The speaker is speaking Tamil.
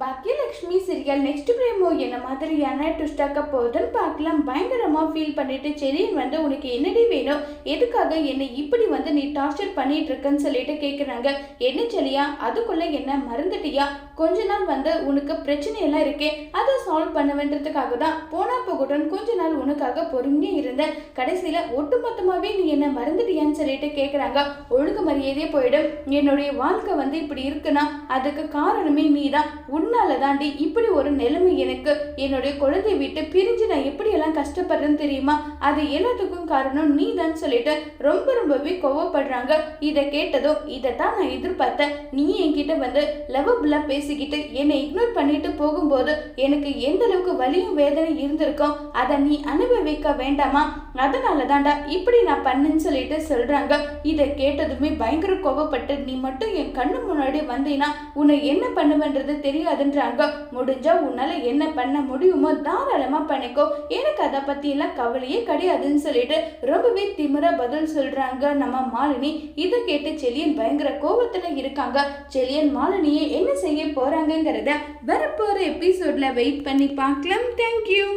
பாக்கியலட்சுமி சீரியல் நெக்ஸ்ட் பிரேமோ என்ன மாதிரியான ட்விஸ்டாக்க போகுதுன்னு பார்க்கலாம். பயங்கரமாக ஃபீல் பண்ணிட்டு செரியன் வந்து உனக்கு என்னடி வேணும்? எதுக்காக என்னை இப்படி வந்து நீ டார்ச்சர் பண்ணிட்டு இருக்கன்னு சொல்லிட்டு கேட்குறாங்க என்ன செலியா? அதுக்குள்ள என்ன மறந்துட்டியா? கொஞ்ச நாள் வந்து உனக்கு பிரச்சனை எல்லாம் இருக்கே. அதை சால்வ் பண்ணுவேன்றதுக்காக தான் போனா போகட்டும் கொஞ்ச நாள் உனக்காக பொறுமையே இருந்தேன். கடைசியில் ஒட்டு மொத்தமாகவே நீ என்ன மறந்துட்டியான்னு சொல்லிட்டு கேட்குறாங்க ஒழுங்கு மரியாதையே போயிடும். என்னுடைய வாழ்க்கை வந்து இப்படி இருக்குன்னா அதுக்கு காரணமே நீ தான் உன்னால தாண்டி இப்படி ஒரு நிலைமை எனக்கு என்னுடைய குழந்தை விட்டு பிரிஞ்சு நான் எப்படியெல்லாம் கஷ்டப்படுறேன்னு தெரியுமா? அது எல்லாத்துக்கும் காரணம் நீ தான் சொல்லிட்டு ரொம்ப ரொம்பவே கோவப்படுறாங்க. இதை கேட்டதும் இதை தான் நான் எதிர்பார்த்தேன். நீ என்கிட்ட வந்து லவபிளா பேசிக்கிட்டு என்னை இக்னோர் பண்ணிட்டு போகும்போது எனக்கு எந்த அளவுக்கு வலியும் வேதனை இருந்திருக்கோ அதை நீ அனுபவிக்க வேண்டாமா? அதனால தாண்டா இப்படி நான் பண்ணுன்னு சொல்லிட்டு சொல்றாங்க. இதை கேட்டதுமே பயங்கர கோவப்பட்டு நீ மட்டும் என் கண்ணு முன்னாடி வந்தீன்னா உன்னை என்ன பண்ணுவேன்றது தெரியாது. தெரியாதுன்றாங்க முடிஞ்சா உன்னால என்ன பண்ண முடியுமோ தாராளமா பண்ணிக்கோ. எனக்கு அதை பத்தி எல்லாம் கவலையே கிடையாதுன்னு சொல்லிட்டு ரொம்பவே திமிரா பதில் சொல்றாங்க நம்ம மாலினி. இதை கேட்டு செலியன் பயங்கர கோபத்தில் இருக்காங்க. செலியன் மாலினியை என்ன செய்ய போகிறாங்கங்கிறத வரப்போற எபிசோட்ல வெயிட் பண்ணி பார்க்கலாம். தேங்க்யூ